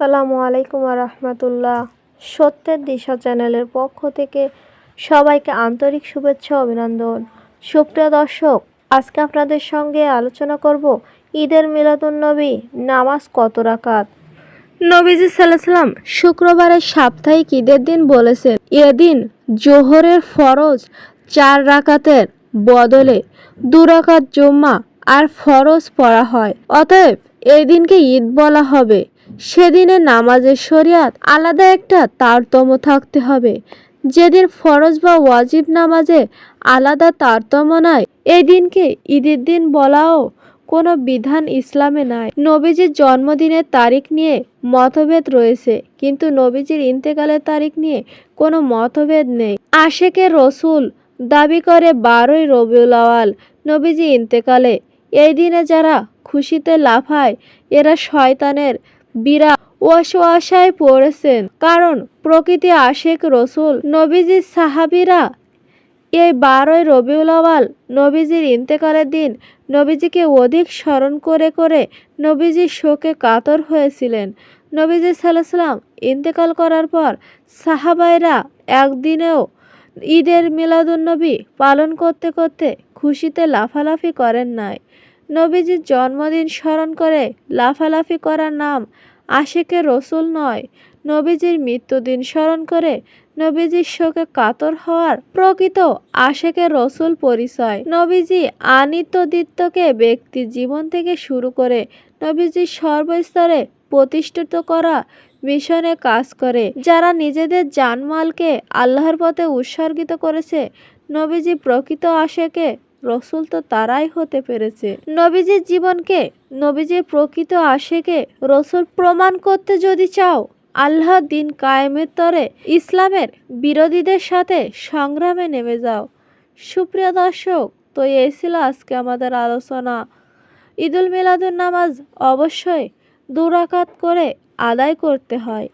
আসসালামু আলাইকুম রহমতুল্লাহ। সত্যের দিশা চ্যানেলের পক্ষ থেকে সবাইকে আন্তরিক শুভেচ্ছা অভিনন্দন। সুপ্রিয় দর্শক, আজকে আপনাদের সঙ্গে আলোচনা করব ঈদের মিলাদুন্নবী নামাজ কত রাকাত? নবীজি সাল্লাম শুক্রবারের সাপ্তাহিক ঈদের দিন বলেছেন, এদিন জোহরের ফরজ চার রাকাতের বদলে দু রাকাত জুম্মা আর ফরজ পড়া হয়। অতএব এই দিনকে ঈদ বলা হবে। সেদিনে নামাজের শরিয়াত আলাদা একটা তারতম্য থাকতে হবে। যেদিন ফরজ বা ওয়াজিব নামাজে আলাদা তারতম্য নাই এই দিনকে ঈদের দিন বলাও কোনো বিধান ইসলামে নাই। নবীজির জন্মদিনের তারিখ নিয়ে মতভেদ রয়েছে, কিন্তু নবীজির ইন্তেকালের তারিখ নিয়ে কোনো মতভেদ নেই। আশেকের রসুল দাবি করে বারোই রবিউল আওয়াল নবীজি ইন্তেকালে। এই দিনে যারা খুশিতে লাফায়, এরা শয়তানের বিরা ওয়াসওয়াসায় পড়েছেন। কারণ প্রকৃতি আশেক রসুল, নবীজি সাহাবিরা এই বারোই রবিউল আওয়াল নবীজির ইন্তেকালের দিন নবীজিকে অধিক স্মরণ করে করে নবীজি শোকে কাতর হয়েছিলেন। নবীজি সাল্লাম ইন্তেকাল করার পর সাহাবাইরা একদিনেও ঈদের মিলাদুন্নবী পালন করতে করতে খুশিতে লাফালাফি করেন নাই। নবীজির জন্মদিন স্মরণ করে লাফালাফি করার নাম আশেকে রসুল নয়। নবীজির মৃত্যুদিন স্মরণ করে নবীজির শোকে কাতর হওয়ার প্রকৃত আশেকে রসুল পরিচয়। নবীজি আনিত্যদিত্যকে ব্যক্তি জীবন থেকে শুরু করে নবীজির সর্বস্তরে প্রতিষ্ঠিত করা মিশনে কাজ করে। যারা নিজেদের জানমালকে আল্লাহর পথে উৎসর্গিত করেছে, নবীজি প্রকৃত আশেকে রসুল তো তারাই হতে পেরেছে। নবীজির জীবনকে, নবীজির প্রকৃত আশেকে রসুল প্রমাণ করতে যদি চাও, আল্লাহ দিন কায়েমের তরে ইসলামের বিরোধীদের সাথে সংগ্রামে নেমে যাও। সুপ্রিয় দর্শক, তো এই ছিল আজকে আমাদের আলোচনা। ঈদুল মিলাদুন নামাজ অবশ্যই দুরাকাত করে আদায় করতে হয়।